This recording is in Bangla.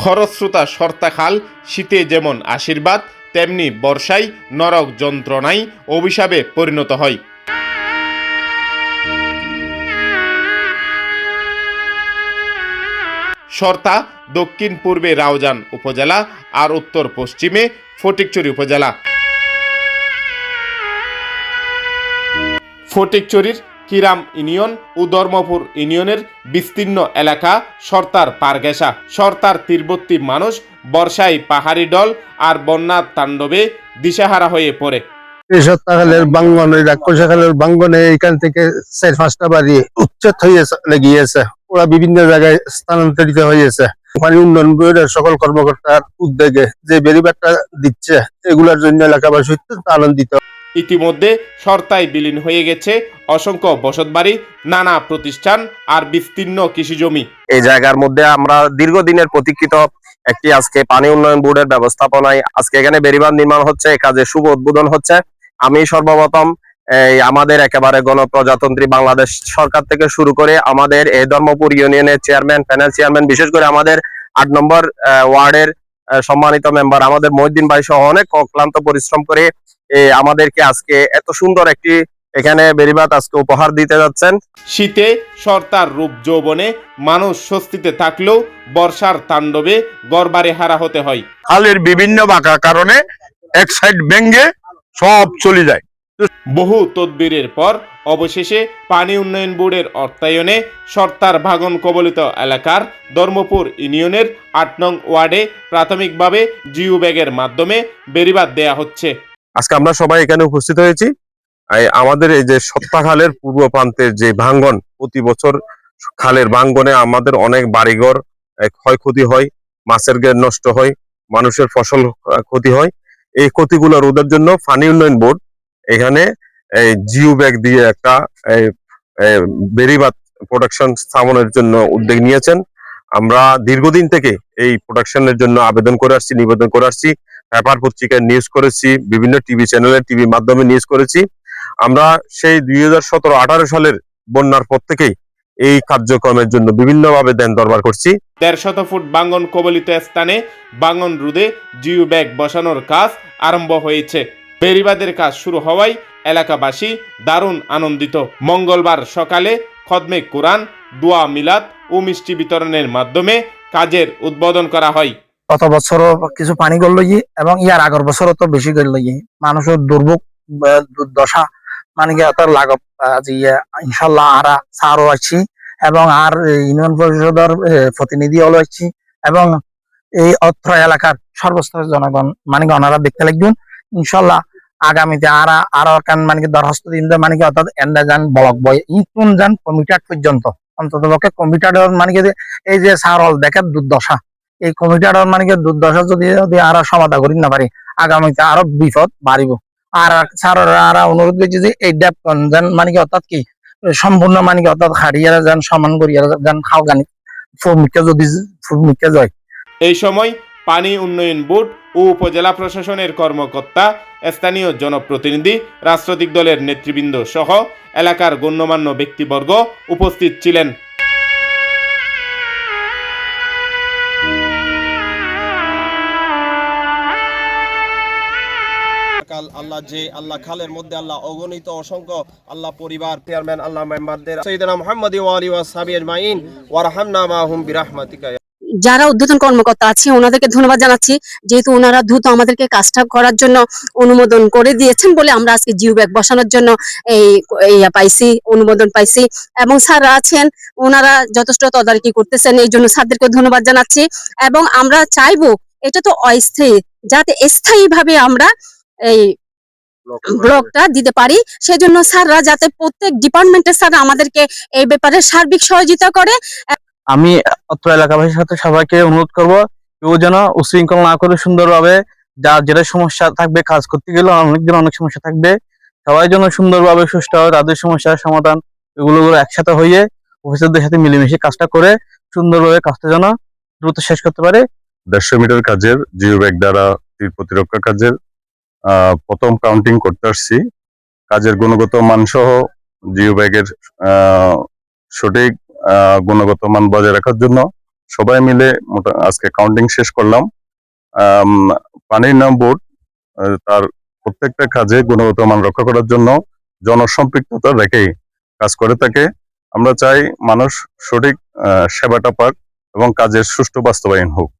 খরস্রোতা সর্তাখাল শীতে যেমন আশীর্বাদ, তেমনি বর্ষায় নরক যন্ত্রণায় অভিশাপে পরিণত হয়। সর্তা দক্ষিণ পূর্বে রাউজান উপজেলা আর উত্তর পশ্চিমে ফটিকচুরি উপজেলা। ফটিকচুরির কিরাম ইউনিয়ন ও ধর্মপুর ইউনিয়নের বিস্তীর্ণ এলাকা সর্তার পারগেসা। সর্তার তীরবর্তী মানুষ, বর্ষায় পাহাড়ি ডল আর বন্যার তাণ্ডবে দিশাহারা হয়ে পড়ে। এই সপ্তাহের বাঙ্গন ওই রাক্ষসাখালের বাঙ্গনে এখান থেকে চার পাঁচটা বাড়ি উচ্ছেদ হয়েছে গিয়েছে ওরা বিভিন্ন জায়গায় স্থানান্তরিত হয়েছে পানি উন্নয়ন বোর্ডের সকল কর্মকর্তার উদ্যোগে যে বেরিবারটা দিচ্ছে, এগুলোর জন্য এলাকাবাসী অত্যন্ত আনন্দিত। ইতিমধ্যে সর্তায় বিলীন হয়ে গেছে অসংখ্য বসতবাড়ি, নানা প্রতিষ্ঠান আর বিস্তীর্ণ কৃষি জমি এই জায়গার মধ্যে আমরা দীর্ঘদিনের প্রতীক্ষিত একটি আজকে পানি উন্নয়ন বোর্ডের ব্যবস্থাপনায় আজকে এখানে বেরিবাঁধ নির্মাণ হচ্ছে কাজের শুভ উদ্বোধন হচ্ছে। আমি সর্বপ্রথম, এই আমাদের একেবারে গণপ্রজাতন্ত্রী বাংলাদেশ সরকার থেকে শুরু করে আমাদের এই ধর্মপুর ইউনিয়নের চেয়ারম্যান, প্যানেল চেয়ারম্যান, বিশেষ করে আমাদের আট নম্বর ওয়ার্ডের সম্মানিত মেম্বার, আমাদের মহিদ্দিন ভাই সহ অনেক অক্লান্ত পরিশ্রম করে আমাদেরকে আজকে এত সুন্দর একটি এখানে বেরিবাদ আজকে উপহার দিতে যাচ্ছেন। শীতে সর্তার রূপ যৌবনে মানুষ স্বস্তিতে থাকলেও বর্ষার তাণ্ডবে গরবারে হারা হতে হয়। খালের বিভিন্ন বাঁকা কারণে এক সাইড ভেঙ্গে সব চলে যায়। বহু তদবিরের পর অবশেষে পানি উন্নয়ন বোর্ডের অর্থায়নে সর্তার ভাগন কবলিত এলাকার ধর্মপুর ইউনিয়নের আট নং ওয়ার্ডে প্রাথমিকভাবে জিও ব্যাগের মাধ্যমে বেরিবাদ দেয়া হচ্ছে। আজকে আমরা সবাই এখানে উপস্থিত হয়েছি। আমাদের এই যে সত্তা খালের পূর্ব প্রান্তের যে ভাঙ্গন প্রতি বছর খালের ভাঙ্গনে আমাদের অনেক বাড়িঘর ক্ষয়ক্ষতি হয় মাছের গের নষ্ট হয় মানুষের ফসল ক্ষতি হয়। এই ক্ষতিগুলো রোধের জন্য ফানি উন্নয়ন বোর্ড এখানে জিও ব্যাগ দিয়ে একটা এই, প্রোডাকশন স্থাপনের জন্য উদ্যোগ নিয়েছেন। আমরা দীর্ঘদিন থেকে এই প্রোডাকশনের জন্য আবেদন করে আসছি নিবেদন করে আসছি। পেপার পত্রিকায় নিউজ করেছি, বিভিন্ন টিভি চ্যানেলে টিভির মাধ্যমে নিউজ করেছি। আমরা সেই দুই হাজার সতেরো, আঠারো সালের বন্যার পর থেকেই এই কার্যক্রমের জন্য বিভিন্নভাবে দেন দরবার করছি। দেড় শত ফুট বাঙ্গন কবলিত স্থানে বাঙ্গন রুদে জিও ব্যাগ বসানোর কাজ আরম্ভ হয়েছে। বেরিবাদের কাজ শুরু হওয়ায় এলাকাবাসী দারুণ আনন্দিত। মঙ্গলবার সকালে খদমে কোরআন, দোয়া মিলাদ ও মিষ্টি বিতরণের মাধ্যমে কাজের উদ্বোধন করা হয়। গত বছরও কিছু পানি গড়ল এবং ইয়ার আগের বছরও তো বেশি গড়ল মানুষের দুর্ভোগ দুর্দশা মানে কি এত লাগব। ইনশাল্লাহ আরা সারও আছি এবং আর ইউনিয়ন পরিষদের প্রতিনিধি হলো আছি এবং এই অত্র এলাকার সর্বস্তরের জনগণ মানে কি ওনারা দেখতে লাগবেন। ইনশাল্লাহ আগামীতে আরা আরও কান মানে কি দরখাস্ত দিন মানে কি অর্থাৎ এন্ডা যান ব্লক বয়, ইতুন যান কমিটার পর্যন্ত। অন্তত পক্ষে কমিটার মানে কি এই যে সারল দেখে দুর্দশা। এই কমিটার মানে কি দুর্দশা যদি যদি আরও সমাধান করি না পারি, আগামীতে আরও বিপদ বাড়িব। আর স্যার, আর অনুরোধ করছি যে এই ডেপ যেন মানে কি অর্থাৎ কি, সম্পূর্ণ মানে কি অর্থাৎ হারিয়ারা যেন সমান করিয়া যেন খাও গানি। ফুমিকে যদি ফুমিকে যায়। এই সময় পানি উন্নয়ন বোর্ড ও উপজেলা প্রশাসনের কর্মকর্তা, স্থানীয় জনপ্রতিনিধি, রাজনৈতিক দলের নেতৃবৃন্দ সহ এলাকার গণ্যমান্য ব্যক্তিবর্গ উপস্থিত ছিলেন। যে আল্লাহ খালের মধ্যে আল্লাহ অগণিত, অসংখ্য আল্লাহ পরিবার চেয়ারম্যান আল্লাহ মেম্বারদের, সৈয়দনা মুহাম্মদ ওয়া আলী ওয়া সাহাবি আজমাইন ওয়া রাহামনা মাহুম বিরাহমাতিকা। যারা উদ্বোধন কর্মকর্তা আছে, ওনাদেরকে ধন্যবাদ জানাচ্ছি, যেহেতু ওনারা দ্রুত আমাদেরকে কাজটা করার জন্য অনুমোদন করে দিয়েছেন বলে আমরা আজকে জিও ব্যাগ বসানোর জন্য এই পাইছি, অনুমোদন পাইছি। এবং স্যাররা আছেন, ওনারা যথেষ্ট তদারকি করতেছেন, এই জন্য স্যারদেরকে ধন্যবাদ জানাচ্ছি। এবং আমরা চাইব, এটা তো অস্থায়ী, যাতে স্থায়ীভাবে আমরা এই ব্লকটা দিতে পারি। সেজন্য স্যাররা যাতে প্রত্যেক ডিপার্টমেন্টের স্যার আমাদেরকে এই ব্যাপারে সার্বিক সহযোগিতা করে। আমি অত্র এলাকাবাসীর সাথে সবাইকে অনুরোধ করব কেউ যেন উশৃঙ্খল না করে সুন্দরভাবে যার যেটা সমস্যা থাকবে কাজ করতে গেলে অনেকজন অনেক সমস্যা থাকবে সবাই যেন সুন্দরভাবে সুস্থ সুষ্ঠুভাবে তাদের সমস্যার সমাধান এগুলো একসাথে হয়ে অফিসারদের সাথে মিলেমিশে কাজটা করে সুন্দরভাবে কাজটা যেন দ্রুত শেষ করতে পারে। দেড়শো মিটার কাজের জিও ব্যাগ দ্বারা তীর প্রতিরক্ষা কাজের প্রথম কাউন্টিং করতে আসছি। কাজের গুণগত মান সহ জিও ব্যাগের সঠিক গুণগত মান বজায় রাখার জন্য সবাই মিলে আজকে কাউন্টিং শেষ করলাম। পানির নাম বোর্ড তার প্রত্যেকটা কাজে গুণগত মান রক্ষা করার জন্য জনসম্পৃক্ততা রেখেই কাজ করে থাকে। আমরা চাই মানুষ সঠিক সেবাটা পাক এবং কাজের সুষ্ঠু বাস্তবায়ন হোক।